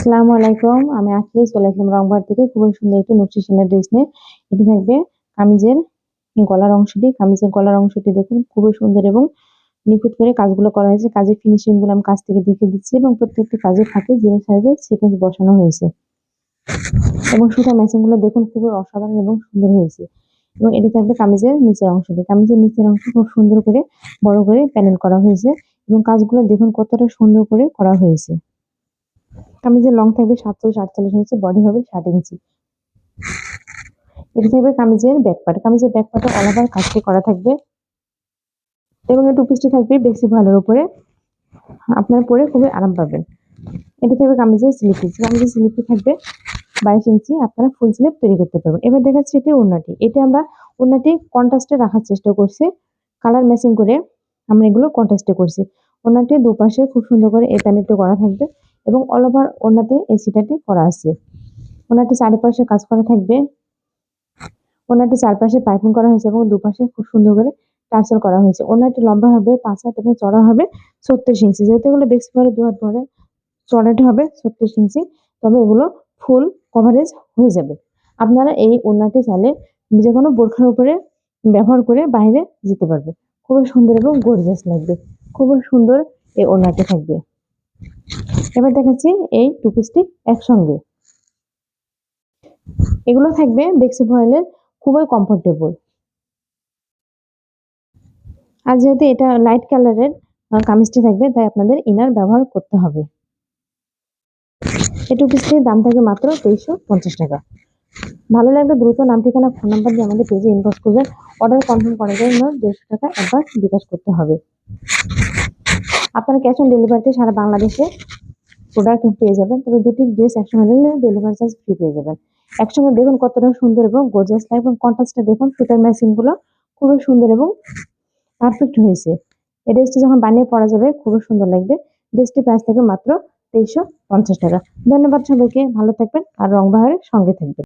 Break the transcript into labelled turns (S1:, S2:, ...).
S1: আসসালামু আলাইকুম। আমি আখি চলে আসলাম রংবার থেকে। খুবই সুন্দর একটি নকশি সেনের ড্রেস নিয়ে। এটি থাকবে কামিজের গলার অংশটি। কামিজের গলার অংশটি দেখুন, খুবই সুন্দর এবং নিখুঁত করে কাজগুলো করা হয়েছে। কাজের ফিনিশিংগুলো আমি কাজ থেকে দেখে দিচ্ছি এবং প্রত্যেকটি কাজের ফাঁকে জিরো সাইজের সিকোয়েন্স বসানো হয়েছে। এবং সুতা ম্যাচিংগুলো দেখুন, খুবই অসাধারণ এবং সুন্দর হয়েছে। এবং এটি থাকবে কামিজের নিচের অংশটি। কামিজের নিচের অংশ খুব সুন্দর করে বড় করে প্যানেল করা হয়েছে এবং কাজগুলো দেখুন কতটা সুন্দর করে করা হয়েছে। কামিজের লং থাকবে সাতচল্লিশ, আটচল্লিশ ইঞ্চি, বডি হবে ষাট ইঞ্চি। এটা থাকবে কামিজের ব্যাকপার্ট কামিজের ব্যাকপার্টে ওভার কাজটি করা থাকবে? এবং এই টু পিসটি থাকবে বেশি ভালোর উপরে। আপনার পরে খুবই আরাম পাবেন। এটা থাকবে কামিজের স্লিপি কামিজের স্লিপি থাকবে বাইশ ইঞ্চি। আপনারা ফুল স্লিপ তৈরি করতে পারবেন। এবার দেখাচ্ছি এটি ওড়নাটি। এটা আমরা ওড়নাটি কন্ট্রাস্টে রাখার চেষ্টা করছি। কালার ম্যাচিং করে। আমরা এগুলো কন্ট্রাস্টে করছি। ওড়নাটি দুপাশে খুব সুন্দর করে এই প্যানেলটি করা থাকবে এবং অল ওভার ওনাতে এই সিটাটি করা আছে। ওনাটি চারিপাশে কাজ করা থাকবে। ওনাটি চারপাশে পাইপিং করা হয়েছে এবং দুপাশে খুব সুন্দর করে টার্সেল করা হয়েছে। ওনাটি লম্বা হবে, পাঁচ হাত এবং চড়া হবে ছত্রিশ ইঞ্চি। যেহেতু এগুলো বেশি পরে দু হাত পরে চড়াটি হবে ছত্রিশ ইঞ্চি, তবে এগুলো ফুল কভারেজ হয়ে যাবে। আপনারা এই ওনাটি চালে যে কোনো বোরখার উপরে ব্যবহার করে বাইরে যেতে পারবে। খুবই সুন্দর এবং গর্জিয়াস লাগবে। খুবই সুন্দর এই ওনাটি থাকবে। এবার দেখাচ্ছি এই টু পিসটি একসঙ্গে। এগুলো থাকবে বেক্সি ভয়েলের খুবই কমফোর্টেবল আর যেহেতু এটা লাইট কালারের কামিজটি থাকবে, তাই আপনাদের ইনার ব্যবহার করতে হবে। এই টু পিসটির দাম থাকে মাত্র তেইশশো পঞ্চাশ টাকা। ভালো লাগলে দ্রুত নাম, ঠিকানা, ফোন নাম্বার দিয়ে আমাদের পেজে ইনবক্স করবেন অর্ডার কনফার্ম করার জন্য দেড়শো টাকা অ্যাডভান্স বিকাশ করতে হবে। আপনারা ক্যাশ অন ডেলিভারিতে সারা বাংলাদেশে প্রোডাক্ট পেয়ে যাবেন। তবে দুটি ড্রেস একসঙ্গে নিলে ডেলিভারি চার্জ ফ্রি পেয়ে যাবেন। একসঙ্গে দেখুন কতটা সুন্দর এবং গর্জাস লাগে এবং কন্ট্রাস্টটা দেখুন, সুতারগুলো খুবই সুন্দর এবং পারফেক্ট হয়েছে। এই ড্রেসটি যখন বানিয়ে পরা যাবে, খুবই সুন্দর লাগবে। ড্রেসটি প্রাইস থাকবে মাত্র তেইশশো পঞ্চাশ টাকা। ধন্যবাদ সবাইকে, ভালো থাকবেন আর রং বাহারের সঙ্গে থাকবেন।